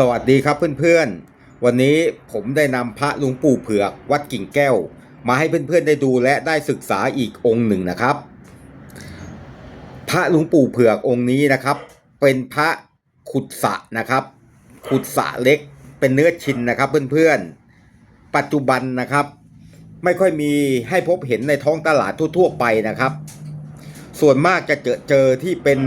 สวัสดีครับเพื่อนๆ วันนี้ผมได้นำพระหลุงปู่เผือกวัดกิ่งแก้ว มาให้เพื่อนๆได้ดูและได้ศึกษาอีกองค์หนึ่งนะครับ พระหลุงปู่เผือกองค์นี้นะครับ เป็นพระขุดสะนะครับ ขุดสะเล็กเป็นเนื้อชินนะครับเพื่อนๆ ปัจจุบันนะครับ ไม่ค่อยมีให้พบเห็นในท้องตลาดทั่วๆไปนะครับ ส่วนมากจะเจอเจอที่เป็น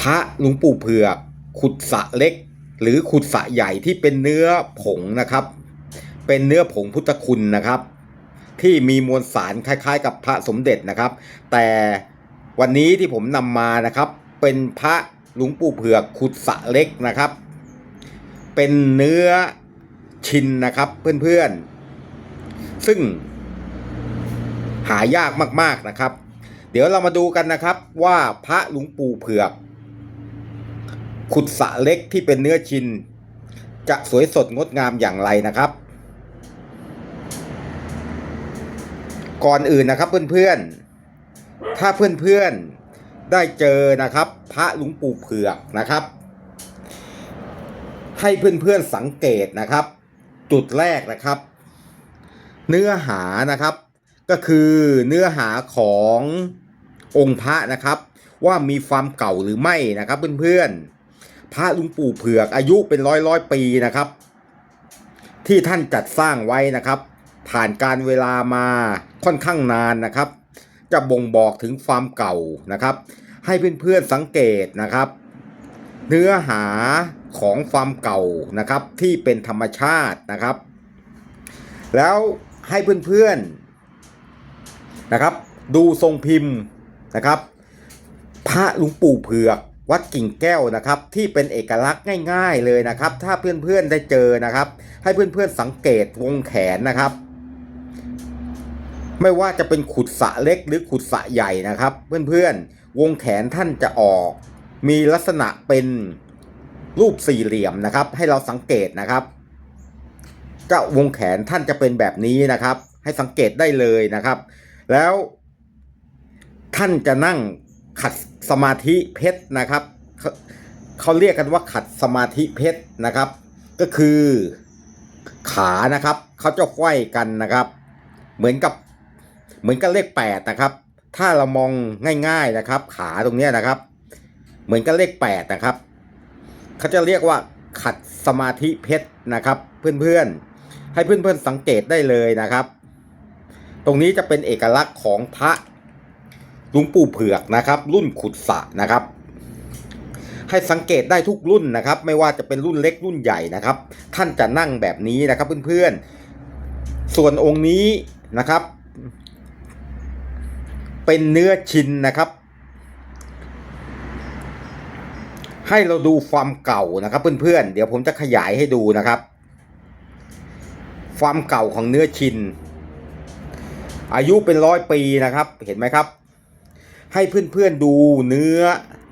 พระหลวงปู่เผือกขุดสระเล็ก หรือขุดสระใหญ่ที่เป็นเนื้อผงนะครับ เป็นเนื้อผงพุทธคุณนะครับ ที่มีมวลสารคล้ายๆ กับพระสมเด็จนะครับ แต่วันนี้ที่ผมนำมานะครับ เป็นพระหลวงปู่เผือกขุดสระเล็กนะครับ เป็นเนื้อชินนะครับเพื่อนๆ ซึ่งหายากมากๆนะครับ เดี๋ยวเรามาดูกันนะครับว่าพระหลวงปู่เผือก ขุดสระเล็กที่เป็นเนื้อชิน จะสวยสดงดงามอย่างไรนะครับ ก่อนอื่นนะครับเพื่อนๆ ถ้าเพื่อนๆ ได้เจอนะครับ พระหลวงปู่เผือกนะครับ ให้เพื่อนๆสังเกตนะครับ จุดแรกนะครับ เนื้อหานะครับ ก็คือเนื้อหาขององค์พระนะครับว่ามีความเก่าหรือไม่นะครับเพื่อนๆ พระลุงปู่เผือกอายุเป็นร้อยร้อยปีนะครับ ที่ท่านจัดสร้างไว้นะครับ ผ่านการเวลามาค่อนข้างนานนะครับ จะบ่งบอกถึงความเก่านะครับ ให้เพื่อนๆสังเกตนะครับ เนื้อหาของความเก่านะครับ ที่เป็นธรรมชาตินะครับ แล้วให้เพื่อนๆนะครับ ดูทรงพิมพ์นะครับ พระลุงปู่เผือก วัดกิ่งแก้วนะครับที่เป็นเอกลักษณ์ง่าย ๆเลยนะครับ ถ้าเพื่อนๆได้เจอนะครับ ให้เพื่อนๆสังเกตวงแขนนะครับ ไม่ว่าจะเป็นขุดสะเล็กหรือขุดสะใหญ่นะครับ เพื่อนๆวงแขนท่านจะออก มีลักษณะเป็นรูปสี่เหลี่ยมนะครับ ให้เราสังเกตนะครับก็วงแขนท่านจะเป็นแบบนี้นะครับ ให้สังเกตได้เลยนะครับ แล้วท่านจะนั่ง ขัดสมาธิเพชรนะครับเขาเขาเรียกกันว่าขัดสมาธิเพชรนะครับ ก็คือขานะครับเขาจะไขว้กันนะครับ เหมือนกับเหมือนกับเลขแปดนะครับ ถ้าเรามองง่าย ๆนะครับ ขาตรงนี้นะครับ เหมือนกับเลขแปดนะครับเขาจะเรียกว่าขัดสมาธิเพชรนะครับ เพื่อนๆให้เพื่อนๆสังเกตได้เลยนะครับ ตรงนี้จะเป็นเอกลักษณ์ของพระ หลุงปู่เผือกนะครับ รุ่นขุดสะนะครับ ให้สังเกตได้ทุกรุ่นนะครับ ไม่ว่าจะเป็นรุ่นเล็กรุ่นใหญ่นะครับ ท่านจะนั่งแบบนี้นะครับเพื่อนๆ ส่วนองค์นี้นะครับ เป็นเนื้อชินนะครับ ให้เราดูความเก่านะครับเพื่อนๆ เดี๋ยวผมจะขยายให้ดูนะครับ ความเก่าของเนื้อชินอายุเป็นร้อยปีนะครับ เห็นไหมครับ ให้เพื่อนๆดูเนื้อ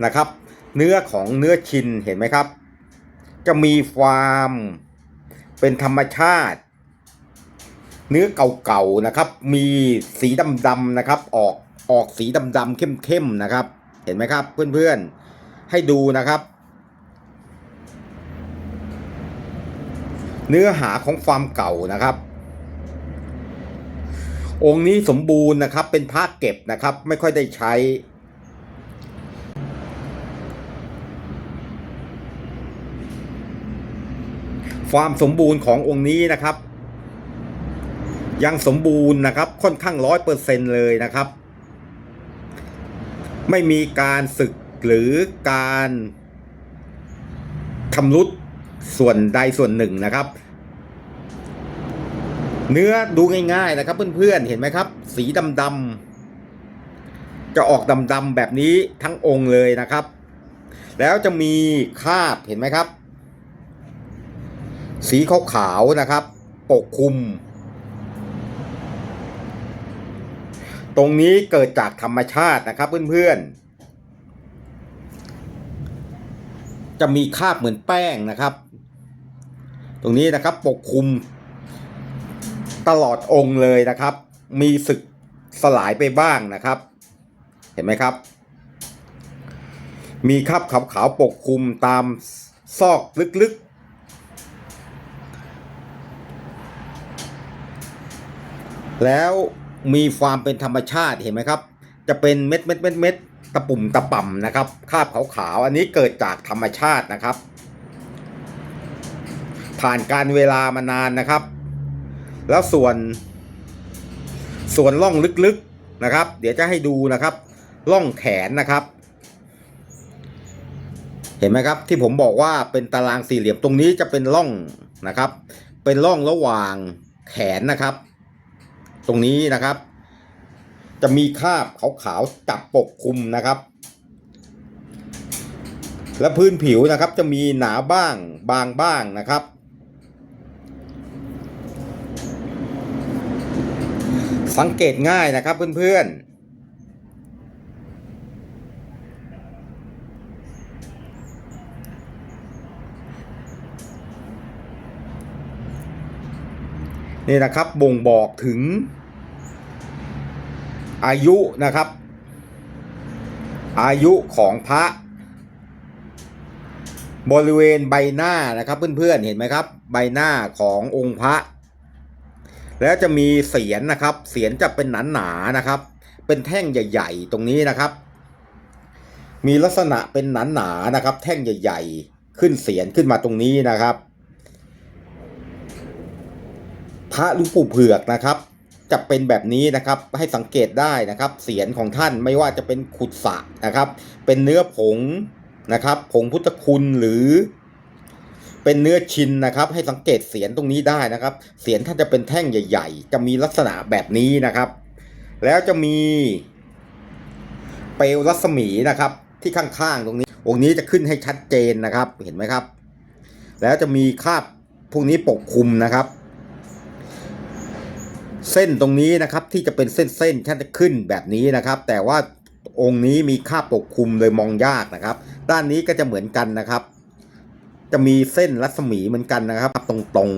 นะครับ เนื้อของเนื้อชินเห็นไหมครับ จะมีความเป็นธรรมชาติ เนื้อเก่าๆนะครับ มีสีดำๆนะครับ ออกออกสีดำๆเข้มๆนะครับ เห็นไหมครับ เพื่อนๆให้ดูนะครับ เนื้อหาของความเก่านะครับ องค์นี้สมบูรณ์นะครับ เป็นพระเก็บนะครับ ไม่ค่อยได้ใช้ ความสมบูรณ์ขององค์นี้นะครับ ยังสมบูรณ์นะครับ ค่อนข้างร้อยเปอร์เซ็นเลยนะครับ ไม่มีการสึกหรือการทำรุดส่วนใดส่วนหนึ่งนะครับ เนื้อดูง่ายๆนะครับเพื่อนๆเห็นไหมครับ สีดำๆจะออกดำๆแบบนี้ทั้งองค์เลยนะครับ แล้วจะมีคาบเห็นไหมครับ สีขาวๆนะครับ ปกคลุม ตรงนี้เกิดจากธรรมชาตินะครับเพื่อนๆ จะมีคาบเหมือนแป้งนะครับ ตรงนี้นะครับปกคลุม ตลอดองค์เลยนะครับ มีสึกสลายไปบ้างนะครับ เห็นไหมครับ มีคราบขาวๆปกคลุมตามซอกลึกๆ แล้วมีความเป็นธรรมชาติเห็นไหมครับ จะเป็นเม็ดเม็ดเม็ดเม็ดตะปุ่มตะป่ำนะครับคราบขาวๆอันนี้เกิดจากธรรมชาตินะครับ ผ่านการเวลามานานนะครับ แล้วส่วน ส่วนร่องลึกๆนะครับ เดี๋ยวจะให้ดูนะครับร่องแขนนะครับ เห็นไหมครับที่ผมบอกว่าเป็นตารางสี่เหลี่ยมตรงนี้จะเป็นร่องนะครับ เป็นร่องระหว่างแขนนะครับ ตรงนี้นะครับ จะมีคราบขาวๆจับปกคลุมนะครับและพื้นผิวนะครับจะมีหนาบ้างบางบ้างนะครับ สังเกตง่ายนะครับเพื่อนๆ นี่นะครับบ่งบอกถึง อายุนะครับ อายุของพระ บริเวณใบหน้านะครับเพื่อนๆเห็นไหมครับ ใบหน้าขององค์พระ แล้วจะมีเสียนนะครับ เสียนจะเป็นหนาๆนะครับ เป็นแท่งใหญ่ ๆ ตรงนี้นะครับ มีลักษณะเป็นหนาๆนะครับ แท่งใหญ่ ๆ ขึ้นเสียนขึ้นมาตรงนี้นะครับ พระลุงปู่เผือกนะครับจะเป็นแบบนี้นะครับให้สังเกตได้นะครับ เสียนของท่านไม่ว่าจะเป็นขุดสะนะครับ เป็นเนื้อผงนะครับ ผงพุทธคุณหรือ เป็นเนื้อชินนะครับ ให้สังเกตเสียนตรงนี้ได้นะครับ เสียนท่านจะเป็นแท่งใหญ่ ๆ จะมีลักษณะแบบนี้นะครับ แล้วจะมี เปลวรัศมีนะครับ ที่ข้างๆตรงนี้ องค์นี้จะขึ้นให้ชัดเจนนะครับ เห็นไหมครับ แล้วจะมีคาบพวกนี้ปกคลุมนะครับ เส้นตรงนี้นะครับที่จะเป็นเส้นๆท่านจะขึ้นแบบนี้นะครับ แต่ว่าองค์นี้มีคาบปกคลุมเลยมองยากนะครับ ด้านนี้ก็จะเหมือนกันนะครับ จะมีเส้นรัศมีเหมือนกันนะครับ ตรง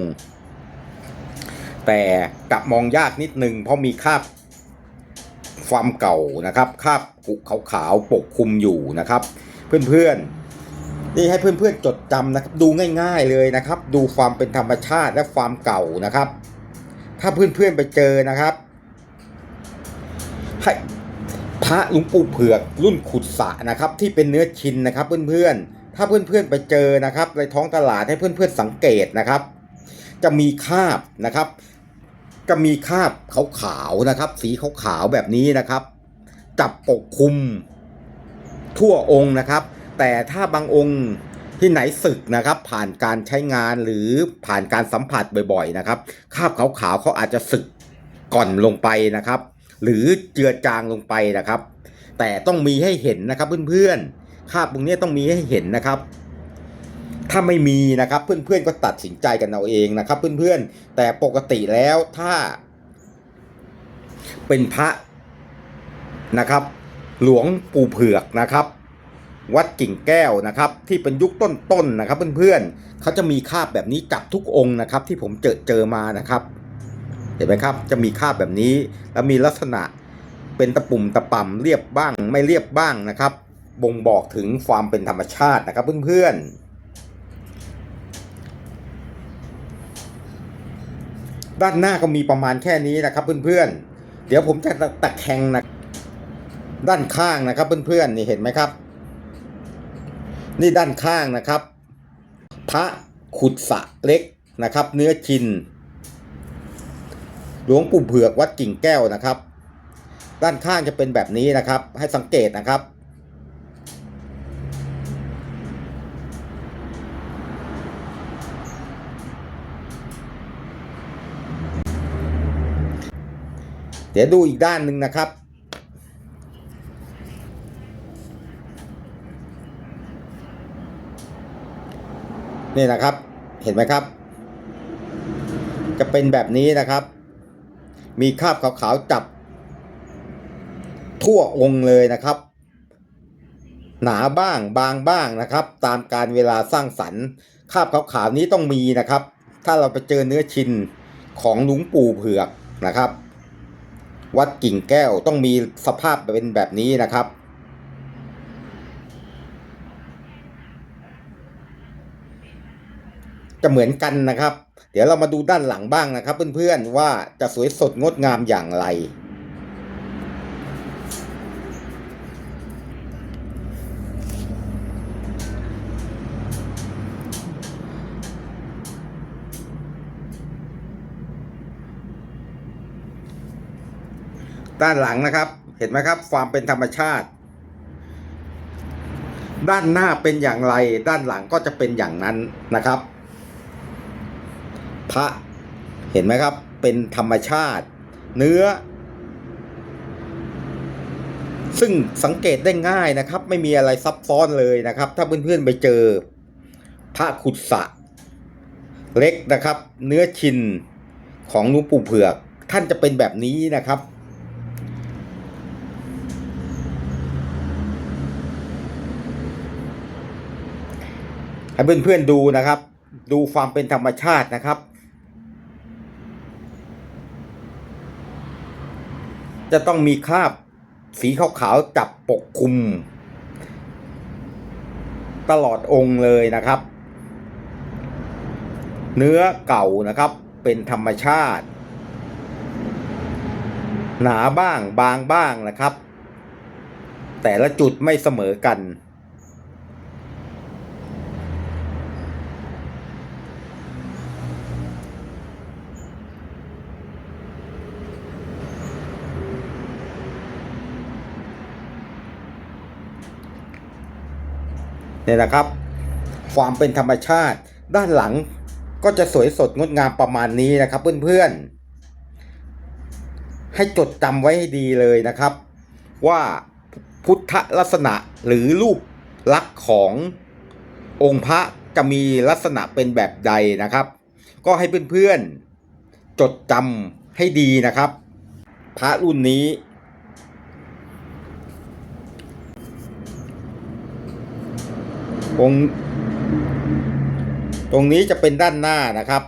ๆ แต่กลับมองยากนิดนึงเพราะมีคราบความเก่านะครับคราบกุขาวๆปกคลุมอยู่นะครับ เพื่อนๆนี่ให้เพื่อนๆจดจำนะครับ ดูง่ายๆเลยนะครับ ดูความเป็นธรรมชาติและความเก่านะครับ ถ้าเพื่อนๆไปเจอนะครับให้พระหลวงปู่เผือกรุ่นขุดสระนะครับ ที่เป็นเนื้อชินนะครับ เพื่อนๆ ถ้าเพื่อนๆไปเจอนะครับในท้องตลาดให้เพื่อนๆสังเกตนะครับ จะมีคาบนะครับ จะมีคาบขาวๆนะครับ สีขาวๆแบบนี้นะครับ จับปกคลุมทั่วองค์นะครับ แต่ถ้าบางองค์ที่ไหนสึกนะครับ ผ่านการใช้งานหรือผ่านการสัมผัสบ่อยๆนะครับคาบขาวๆเขาอาจจะสึกก่อนลงไปนะครับ หรือเจือจางลงไปนะครับ แต่ต้องมีให้เห็นนะครับเพื่อนๆ คาบตรงนี้ต้องมีให้เห็นนะครับถ้าไม่มีนะครับเพื่อนๆก็ตัดสินใจกันเอาเองนะครับเพื่อนๆแต่ปกติแล้วถ้า เป็นพระนะครับ หลวงปู่เผือกนะครับ วัดกิ่งแก้วนะครับ ที่เป็นยุคต้นๆนะครับเพื่อนๆเขาจะมีคาบแบบนี้จับทุกองค์นะครับ ที่ผมเจอเจอมานะครับ เห็นไหมครับ จะมีคาบแบบนี้ แล้วมีลักษณะเป็นตะปุ่มตะป่ำเรียบบ้าง ไม่เรียบบ้างนะครับ บ่งบอกถึงความเป็นธรรมชาตินะครับเพื่อนๆ ด้านหน้าก็มีประมาณแค่นี้นะครับเพื่อนๆ เดี๋ยวผมจะตะแคงนะด้านข้างนะครับเพื่อนๆนี่เห็นไหมครับ นี่ด้านข้างนะครับ พระขุดสระเล็กนะครับ เนื้อชินหลวงปู่เผือกวัดกิ่งแก้วนะครับ ด้านข้างจะเป็นแบบนี้นะครับ ให้สังเกตนะครับ ดี๋ยวดูอีกด้านหนึ่งนะครับ นี่นะครับ เห็นไหมครับ จะเป็นแบบนี้นะครับ มีคราบขาวๆจับ ทั่วองค์เลยนะครับ หนาบ้างบางบ้างนะครับ ตามการเวลาสร้างสรรค์คราบขาวๆนี้ต้องมีนะครับ ถ้าเราไปเจอเนื้อชินของหลวงปู่เผือกนะครับ วัดกิ่งแก้วต้องมีสภาพเป็นแบบนี้นะครับ จะเหมือนกันนะครับ เดี๋ยวเรามาดูด้านหลังบ้างนะครับ เพื่อนๆว่าจะสวยสดงดงามอย่างไร ด้านหลังนะครับ เห็นไหมครับ ความเป็นธรรมชาติ ด้านหน้าเป็นอย่างไร ด้านหลังก็จะเป็นอย่างนั้นนะครับ พระเห็นไหมครับ เป็นธรรมชาติ เนื้อ ซึ่งสังเกตได้ง่ายนะครับ ไม่มีอะไรซับซ้อนเลยนะครับ ถ้าเพื่อนๆไปเจอ พระขุดสะ เล็กนะครับ เนื้อชินของหลุงปู่เผือกท่านจะเป็นแบบนี้นะครับ ให้เพื่อนๆดูนะครับ ดูความเป็นธรรมชาตินะครับ จะต้องมีคราบสีขาวๆจับปกคลุม ตลอดองค์เลยนะครับ เนื้อเก่านะครับ เป็นธรรมชาติ หนาบ้างบางบ้างนะครับ แต่ละจุดไม่เสมอกัน เนี่ยนะครับ ความเป็นธรรมชาติ ด้านหลังก็จะสวยสดงดงามประมาณนี้นะครับเพื่อนๆ ให้จดจำไว้ให้ดีเลยนะครับ ว่าพุทธลักษณะหรือรูปลักษณ์ขององค์พระจะมีลักษณะเป็นแบบใดนะครับ ก็ให้เพื่อนๆจดจำให้ดีนะครับ พระรุ่นนี้ ตรงตรงนี้จะเป็นด้านหน้านะครับ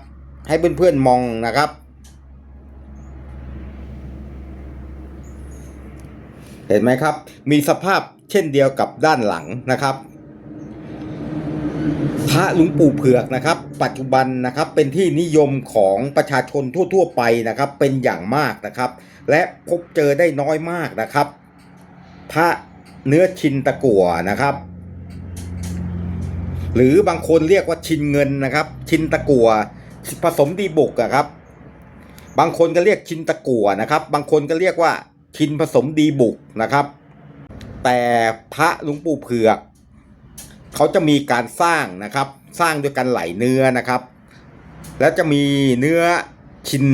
ให้เพื่อนๆมองนะครับ เห็นไหมครับ มีสภาพเช่นเดียวกับด้านหลังนะครับพระหลวงปู่เผือกนะครับ ปัจจุบันนะครับเป็นที่นิยมของประชาชนทั่ว ๆ ไปนะครับ เป็นอย่างมากนะครับ และพบเจอได้น้อยมากนะครับ พระเนื้อชินตะกั่วนะครับ หรือบางคนเรียกว่าชินเงินนะครับ ชินตะกัวผสมดีบุกอะครับ บางคนก็เรียกชินตะกัวนะครับ บางคนก็เรียกว่าชินผสมดีบุกนะครับ แต่พระหลวงปู่เผือกเขาจะมีการสร้างนะครับ สร้างด้วยกันไหลเนื้อนะครับ แล้วจะมีเนื้อชิน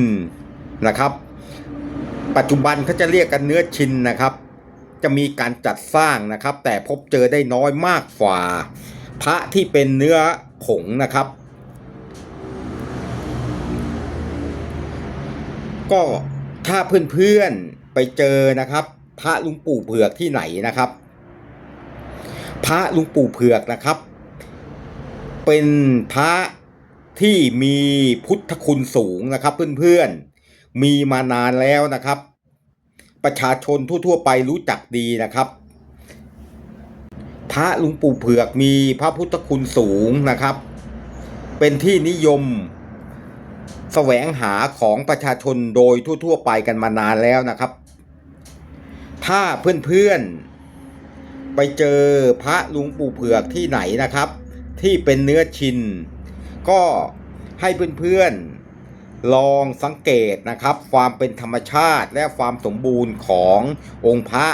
นะครับ ปัจจุบันเขาจะเรียกกันเนื้อชินนะครับ จะมีการจัดสร้างนะครับ แต่พบเจอได้น้อยมากกว่า พระที่เป็นเนื้อผงนะครับ ก็ถ้าเพื่อนๆไปเจอนะครับ พระลุงปู่เผือกที่ไหนนะครับ พระลุงปู่เผือกนะครับ เป็นพระที่มีพุทธคุณสูงนะครับ เพื่อนๆมีมานานแล้วนะครับ ประชาชนทั่วๆไปรู้จักดีนะครับ พระหลุงปู่เผือกมีพระพุทธคุณสูงนะครับ เป็นที่นิยมแสวงหาของประชาชนโดยทั่ว ๆ ไปกันมานานแล้วนะครับ ถ้าเพื่อนๆ ไปเจอพระลุงปู่เผือกที่ไหนนะครับ ที่เป็นเนื้อชิน ก็ให้เพื่อนๆ ลองสังเกตนะครับ ความเป็นธรรมชาติและความสมบูรณ์ขององค์พระ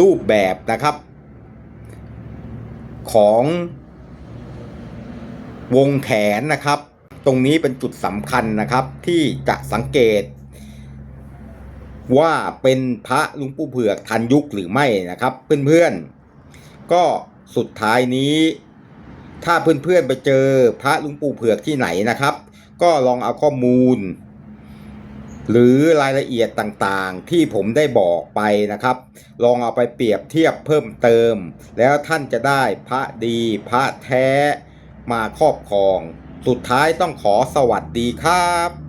รูปแบบนะครับ ของวงแขนนะครับ ตรงนี้เป็นจุดสำคัญนะครับ ที่จะสังเกต ว่าเป็นพระลุงปู่เผือกทันยุคหรือไม่นะครับ เพื่อนๆ ก็สุดท้ายนี้ ถ้าเพื่อนๆไปเจอพระลุงปู่เผือกที่ไหนนะครับ ก็ลองเอาข้อมูล หรือรายละเอียดต่างๆ ที่ผมได้บอกไปนะครับ ลองเอาไปเปรียบเทียบเพิ่มเติม แล้วท่านจะได้พระดีพระแท้มาครอบครอง สุดท้ายต้องขอสวัสดีครับ